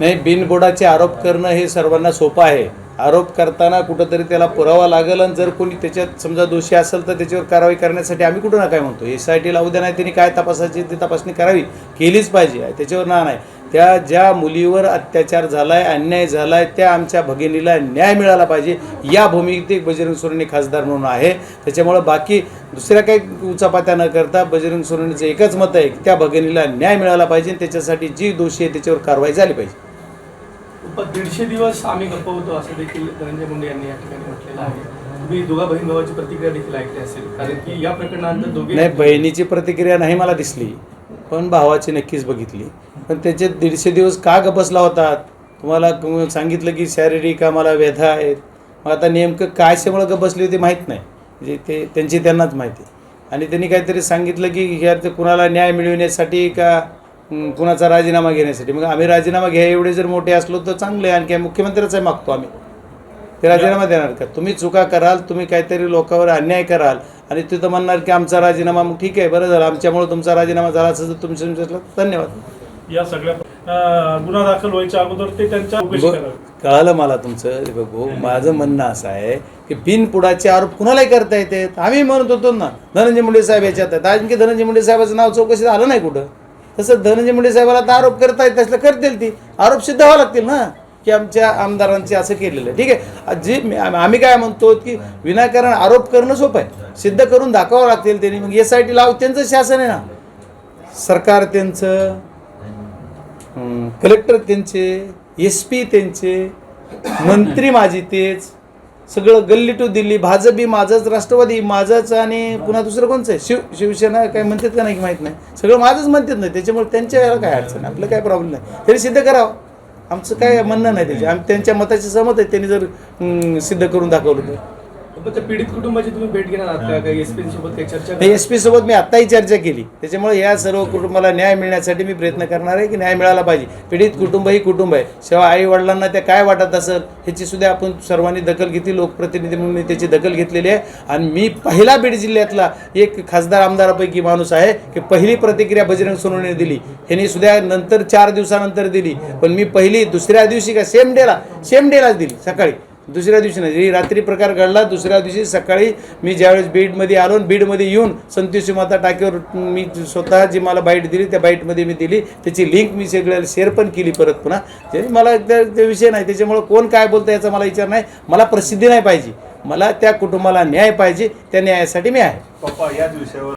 नाही बिनबुडाचे आरोप करणं हे सर्वांना सोपं आहे. आरोप करताना कुठंतरी त्याला पुरावा लागेल आणि जर कोणी त्याच्यात समजा दोषी असेल तर त्याच्यावर कारवाई करण्यासाठी आम्ही कुठं ना काय म्हणतो. एस आय टी लावू द्या नाही त्यांनी काय तपासायची ती तपासणी करावी? केलीच पाहिजे. त्याच्यावर ना नाही. त्या ज्या मुलीवर अत्याचार झाला आहे अन्याय झाला आहे त्या आमच्या भगिनीला न्याय मिळाला पाहिजे. या भूमिकेत बजरंग सोरेने खासदार म्हणून आहे. त्याच्यामुळं बाकी दुसऱ्या काही उचापात्या न करता बजरंग सोरेनेचं एकच मत आहे की त्या भगिनीला न्याय मिळाला पाहिजे आणि त्याच्यासाठी जी दोषी आहे त्याच्यावर कारवाई झाली पाहिजे. दीडशे दिवस आम्ही गप्प होतो असं देखील धनंजय मुंडे यांनी या ठिकाणी म्हटलेलं आहे. तुम्ही दोघा बहीण भावाची प्रतिक्रिया देखील ऐकली असेल कारण की या प्रकरणानंतर दोघे नाही बहिणीची प्रतिक्रिया नाही मला दिसली पण भावाची नक्कीच बघितली. पण त्याचे दीडशे दिवस का गपसला होता? तुम्हाला सांगितलं की शारीरिक आम्हाला व्यथा आहेत. मग आता नेमकं काय शेमुळं गपसली होती माहीत नाही. म्हणजे ते त्यांची त्यांनाच माहिती. आणि त्यांनी काहीतरी सांगितलं की ह्या कुणाला न्याय मिळविण्यासाठी का कुणाचा राजीनामा घेण्यासाठी. मग आम्ही राजीनामा घ्या एवढे जर मोठे असलो तर चांगले आणखी मुख्यमंत्र्याचा मागतो आम्ही. ते राजीनामा देणार का? तुम्ही चुका कराल तुम्ही काहीतरी लोकांवर अन्याय कराल आणि तिथं म्हणणार की आमचा राजीनामा मग ठीक आहे बरं झालं. आमच्यामुळे तुमचा राजीनामा झाला असेल तर तुमच्या तुमच्या धन्यवाद. या सगळ्या गुन्हा दाखल व्हायच्या अगोदर ते त्यांच्या कळालं मला तुमचं. हे बघू माझं म्हणणं असं आहे की बिनपुडाचे आरोप कुणालाही करता येते? आम्ही म्हणत होतो ना धनंजय मुंडे साहेब याच्यात आहेत. आणखी धनंजय मुंडे साहेबाचं नाव चौकशी आलं नाही कुठं? तसं धनंजय मुंडे साहेबाला आता आरोप करता येत असलं करतील ती. आरोप सिद्ध व्हावं लागतील ना की आमच्या आमदारांचे असं केलेलं आहे. ठीक आहे? जे आम्ही काय म्हणतो की विनाकारण आरोप करणं सोपं आहे. सिद्ध करून दाखवावं लागतील त्यांनी. मग एस आय टी लाव त्यांचं शासन आहे ना. सरकार त्यांचं कलेक्टर त्यांचे एस पी त्यांचे मंत्री माझी तेच. सगळं गल्ली टू दिल्ली भाजपी माझंच राष्ट्रवादी माझंच आणि पुन्हा दुसरं कोणचं आहे? शिव शिवसेना काय म्हणतात का नाही की माहीत नाही. सगळं माझंच म्हणतात नाही त्याच्यामुळे त्यांच्या याला काय अडचण आपलं काय प्रॉब्लेम नाही. तरी सिद्ध करावं. आमचं काय म्हणणं नाही त्याचे. आम्ही त्यांच्या मताची सहमत आहे त्यांनी जर सिद्ध करून दाखवलं तर. त्या पीडित कुटुंबाची तुम्ही भेट घेणार आहात का? एसपी सोबत काही चर्चा नाही एस पी सोबत मी आत्ताही चर्चा केली. त्याच्यामुळे या सर्व कुटुंबाला न्याय मिळण्यासाठी मी प्रयत्न करणार आहे की न्याय मिळाला पाहिजे. पीडित कुटुंब ही कुटुंब आहे. शिवाय आई वडिलांना त्या काय वाटत असेल ह्याची सुद्धा आपण सर्वांनी दखल घेतली. लोकप्रतिनिधी म्हणून मी त्याची दखल घेतलेली आहे. आणि मी पहिला बीड जिल्ह्यातला एक खासदार आमदारापैकी माणूस आहे की पहिली प्रतिक्रिया बजरंग सोनवणे दिली. ह्यांनी सुद्धा नंतर चार दिवसानंतर दिली. पण मी पहिली दुसऱ्या दिवशी का सेम डेला सेम डेलाच दिली सकाळी. दुसऱ्या दिवशी नाही. रात्री प्रकार घडला दुसऱ्या दिवशी सकाळी मी ज्यावेळेस बीडमध्ये आलो बीडमध्ये येऊन संतोषी माता टाकीवर मी स्वतः जी मला बाईट दिली त्या बाईटमध्ये मी दिली. त्याची लिंक मी सगळ्याला शेअर पण केली परत पुन्हा. ते मला त्या ते विषय नाही. त्याच्यामुळं कोण काय बोलतं याचा मला विचार नाही. मला प्रसिद्धी नाही पाहिजे. मला त्या कुटुंबाला न्याय पाहिजे. त्या न्यायासाठी मी आहे. पप्पा याच विषयावर